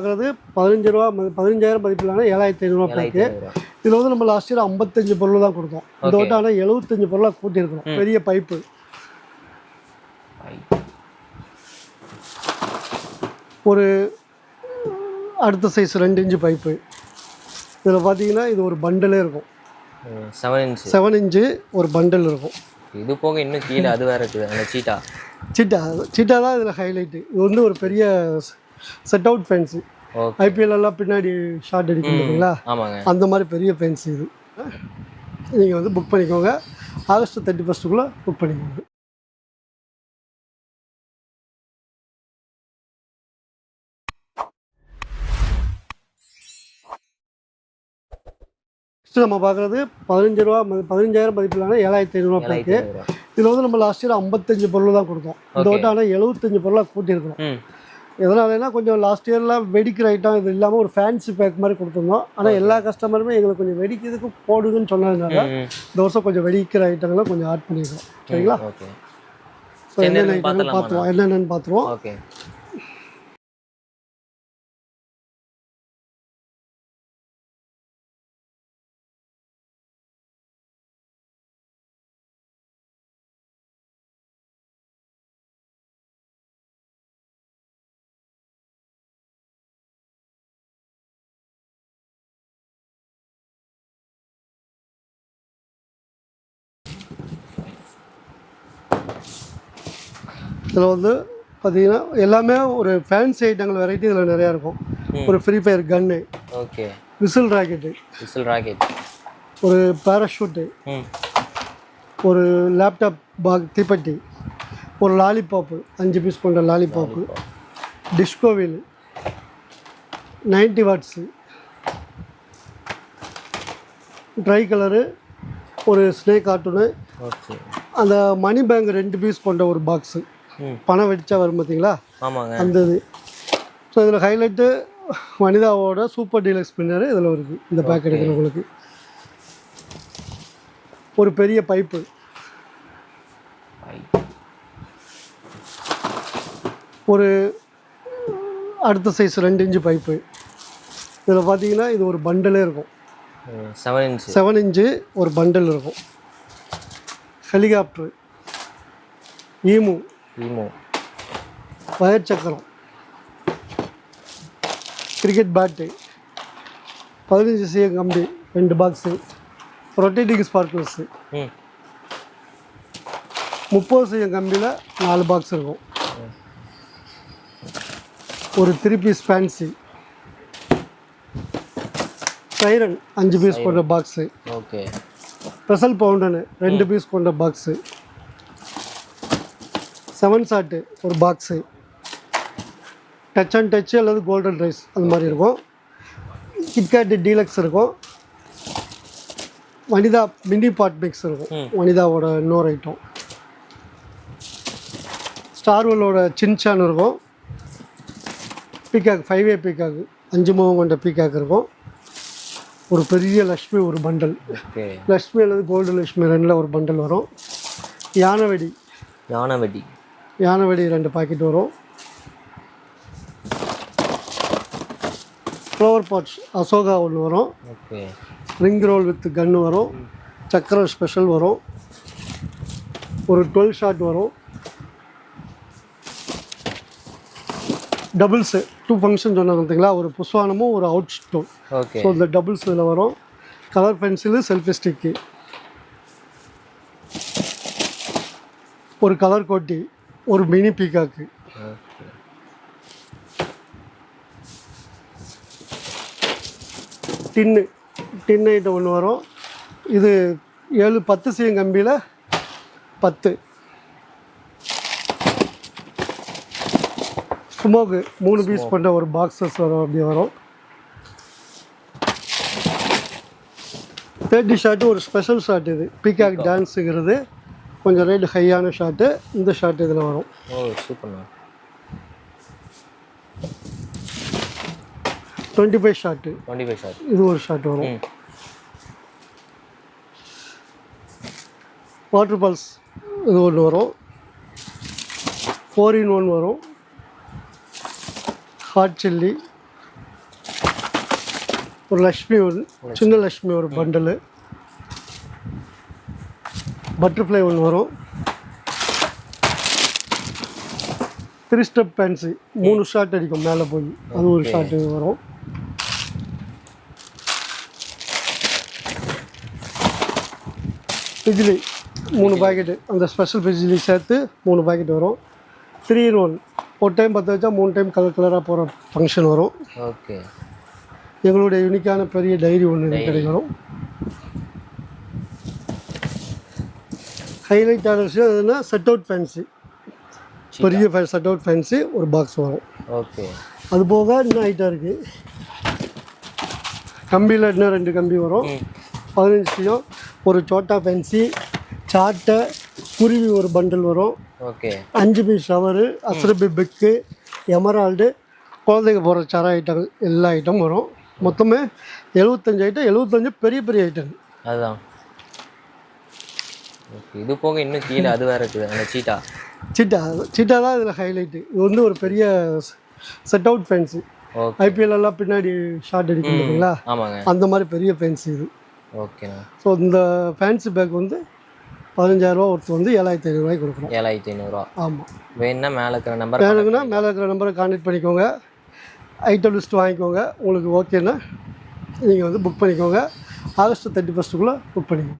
பார்க்குறது பதினஞ்சு ரூபா பதினஞ்சாயிரம் மதிப்பிலான ஏழாயிரத்தி ஐநூறுரூவா பேக்கு இதில் வந்து நம்ம லாஸ்ட் இயர் ஐம்பத்தஞ்சு பொருள் தான் கொடுத்தோம். இந்த. வட்டம் ஆனால் எழுபத்தஞ்சு பொருளாக கூட்டியிருக்கணும் பெரிய பைப்பு ஒரு அடுத்த சைஸ் ரெண்டு இன்ச்சு பைப்பு இதில் பார்த்தீங்கன்னா இது ஒரு பண்டலே இருக்கும். செவன் இன்ச் செவன் இன்ச்சு ஒரு பண்டல் இருக்கும். இது போக இன்னும் கீழே அது வேற இருக்குது அந்த சீட்டா சீட்டா சீட்டா தான் இதில் ஹைலைட்டு இது வந்து ஒரு பெரிய செட் அவுட் ஃபேன்ஸு ஐபிஎல் எல்லாம் பின்னாடி ஷார்ட் அடிக்கும் பார்த்தீங்களா அந்த மாதிரி பெரிய ஃபேன்ஸ் இது. நீங்கள் வந்து புக் பண்ணிக்கோங்க. ஆகஸ்ட் தேர்ட்டி ஃபஸ்ட்டுக்குள்ளே புக் பண்ணிக்கோங்க. நெக்ஸ்ட் நம்ம பார்க்குறது பதினஞ்சு ரூபா பதினஞ்சாயிரம் மதிப்பிலான ஏழாயிரத்தி ஐநூறுரூவா பேக்கு. இதில் வந்து நம்ம லாஸ்ட் இயர் ஐம்பத்தஞ்சு பொருள் தான் கொடுத்தோம். இந்த. வட்டம் ஆனால் எழுபத்தஞ்சு பொருளாக கூட்டியிருக்கணும் ம். எதனாலனா கொஞ்சம் லாஸ்ட் இயர்லாம் வெடிக்கிற ஐட்டம் இது இல்லாமல் ஒரு ஃபேன்சி பேக் மாதிரி கொடுத்துருந்தோம். ஆனால் எல்லா கஸ்டமருமே எங்களுக்கு கொஞ்சம் வெடிக்கிறதுக்கு போடுங்கன்னு சொன்னதுனால இந்த வருஷம் கொஞ்சம் வெடிக்கிற ஐட்டங்களை கொஞ்சம் ஆட் பண்ணியிருக்கோம் சரிங்களா? ஸோ என்னென்ன பார்த்துடலாமா? பார்த்துருவோம். என்னென்னு பார்த்துருவோம். இதில் வந்து பார்த்தீங்கன்னா எல்லாமே ஒரு ஃபேன்சி ஐட்டங்கள் வெரைட்டி இதில் நிறையா இருக்கும். ஒரு free fire gun okay. Whistle rocket whistle rocket ஒரு பேராஷூட்டு ஒரு லேப்டாப் பாக் தீப்பெட்டி. ஒரு லாலிபாப்பு அஞ்சு பீஸ் கொண்ட lollipop disco wheel ninety watts tri colour ஒரு ஸ்னேக் கார்ட்டூனு அந்த மணி பேங்க் ரெண்டு பீஸ் கொண்ட ஒரு பாக்ஸு பணம் வெடிச்சா வரும் பார்த்தீங்களா ஆமாங்க. அந்த இது. ஸோ இதில் ஹைலைட்டு வனிதாவோட சூப்பர் டீலக்ஸ் பின்னர் இதில் இருக்குது இந்த பேக் எடுக்கிறவங்களுக்கு ஒரு பெரிய பைப்பு ஒரு அடுத்த சைஸ் ரெண்டு இன்ச்சு பைப்பு இதில் பார்த்தீங்கன்னா இது ஒரு பண்டலே இருக்கும். செவன் இன்ச் செவன் இன்ச்சு ஒரு பண்டல் இருக்கும். Helicopter emu. ஈமோ வயர் சக்கரம். கிரிக்கெட் பேட்டு பதினஞ்சு சிஎம் கம்பி ரெண்டு பாக்ஸு ரொட்டேட்டிங் ஸ்பார்க்கிள்ஸு முப்பது சிஎம் கம்பியில் நாலு பாக்ஸ் இருக்கும். ஒரு த்ரீ பீஸ் ஃபேன்சி சைரன் அஞ்சு பீஸ் கொண்ட பாக்ஸு ஓகே ஸ்பெஷல் பவுண்டனு ரெண்டு பீஸ் கொண்ட பாக்ஸு செவன் சாட்டு ஒரு பாக்ஸு. டச் அண்ட் டச் அல்லது கோல்டன் ரைஸ் அந்த மாதிரி இருக்கும். கிட்கேட் டீலக்ஸ் இருக்கும். வனிதா மினி பாட் மிக்ஸ் இருக்கும். வனிதாவோட இன்னொரு ஐட்டம் ஸ்டார்வெல்லோட சின்சான் இருக்கும். பீகாக் ஃபைவ் ஏ பீகாக் அஞ்சு முகம் கொண்ட பீகாக் இருக்கும். ஒரு பெரிய லக்ஷ்மி ஒரு பண்டல். லக்ஷ்மி அல்லது கோல்டு லக்ஷ்மி ரெண்டில் ஒரு பண்டல் வரும். யானை வெடி யானை வெடி யானை வெடி ரெண்டு பாக்கெட் வரும். ஃப்ளவர் பாட்ஸ் அசோகா ஒன்று வரும். ஓகே. ரிங் ரோல் வித் கன்று வரும். சக்கரம் ஸ்பெஷல் வரும். ஒரு டுவெல் ஷாட் வரும். டபுள்ஸு டூ ஃபங்க்ஷன் சொன்னது பார்த்தீங்களா ஒரு புஷ்வானமும் ஒரு அவுட் ஸ்டோன் ஓகே. ஸோ இந்த டபுள்ஸ் இதில் வரும். கலர் பென்சிலு செல்ஃபி ஸ்டிக்கு ஒரு கலர் கோட்டி. ஒரு mini peacock. Tin tin item ஒன்று வரும். இது ஏழு பத்து சிஎம் கம்பியில் பத்து. ஸ்மோக்கு மூணு பீஸ் கொண்ட ஒரு பாக்ஸஸ் வரும் அப்படி வரும். தேர்ட்டி ஷாட்டு ஒரு ஸ்பெஷல் ஷாட் இது. பீகாக் டான்ஸுங்கிறது கொஞ்சம் ரேட் ஹையான ஷாட்டு இந்த ஷாட் இதில் வரும். ஓ சூப்பர்ண்ணா twenty five shot twenty five shot இது ஒரு ஷாட் வரும். வாட்டர் பால்ஸ் இது ஒன்று வரும். ஃபோர் இன் ஒன் வரும். ஹாட் சில்லி ஒரு லக்ஷ்மி ஒரு சின்ன லக்ஷ்மி ஒரு பண்டலு பட்டர்ஃப்ளை ஒன்று வரும். த்ரீ ஸ்டெப் பேன்ஸு மூணு ஷாட் அடிக்கும் மேலே போய். அது ஒரு ஷாட்டு வரும். பிஜிலி மூணு பாக்கெட்டு அந்த ஸ்பெஷல் பிஜிலி சேர்த்து மூணு பாக்கெட் வரும். த்ரீ இன் ஒன் ஒரு டைம் பற்ற வச்சா மூணு டைம் கலர் கலராக போகிற ஃபங்க்ஷன் வரும். ஓகே எங்களுடைய யூனிக்கான பெரிய டைரி ஒன்று கிடைக்கும் ஹைலைட் விஷயம் எதுனா செட் அவுட் ஃபேன்சி பெரிய செட் அவுட் ஃபேன்சி ஒரு பாக்ஸ் வரும். ஓகே. அது போக இன்னும் ஐட்டம் இருக்குது கம்பியில் இன்னும் ரெண்டு கம்பி வரும்? பதினஞ்சுலையும் ஒரு சோட்டா ஃபேன்சி சாட்டை குருவி ஒரு பண்டில் வரும். ஓகே. அஞ்சு பீஸ் ஷவரு அஸ்ரபி பெக்கு எமரால்டு குழந்தைங்க போகிற சர ஐட்டம் எல்லா ஐட்டம் வரும். மொத்தமே எழுபத்தஞ்சு ஐட்டம் எழுபத்தஞ்சு பெரிய பெரிய ஐட்டம் அதுதான் இது போக இன்னும் கீழே அது வேற இருக்குது அந்த சீட்டா? சீட்டா சீட்டா தான் இதில் ஹைலைட்டு இது வந்து ஒரு பெரிய set out fancy okay. IPL எல்லாம் பின்னாடி ஷார்ட் அடிக்கும் பார்த்தீங்களா ஆமாங்க. அந்த மாதிரி பெரிய ஃபேன்சி இது. ஓகேண்ணா. ஸோ இந்த ஃபேன்சி பேக் வந்து பதினஞ்சாயிரரூவா ஒருத்தர் வந்து ஏழாயிரத்தி ஐநூறுரூவாய்க்கு கொடுக்குறோம். ஏழாயிரத்தி ஐநூறுரூவா ஆமாம் வேணுன்னா மேலே இருக்கிற நம்பர் வேணுங்கன்னா மேலே இருக்கிற நம்பரை கான்டாக்ட் பண்ணிக்கோங்க. ஐட்டம் லிஸ்ட் வாங்கிக்கோங்க. உங்களுக்கு ஓகேன்னா நீங்கள் வந்து புக் பண்ணிக்கோங்க. ஆகஸ்ட் தேர்ட்டி ஃபஸ்ட்டுக்குள்ளே புக் பண்ணிக்கோங்க.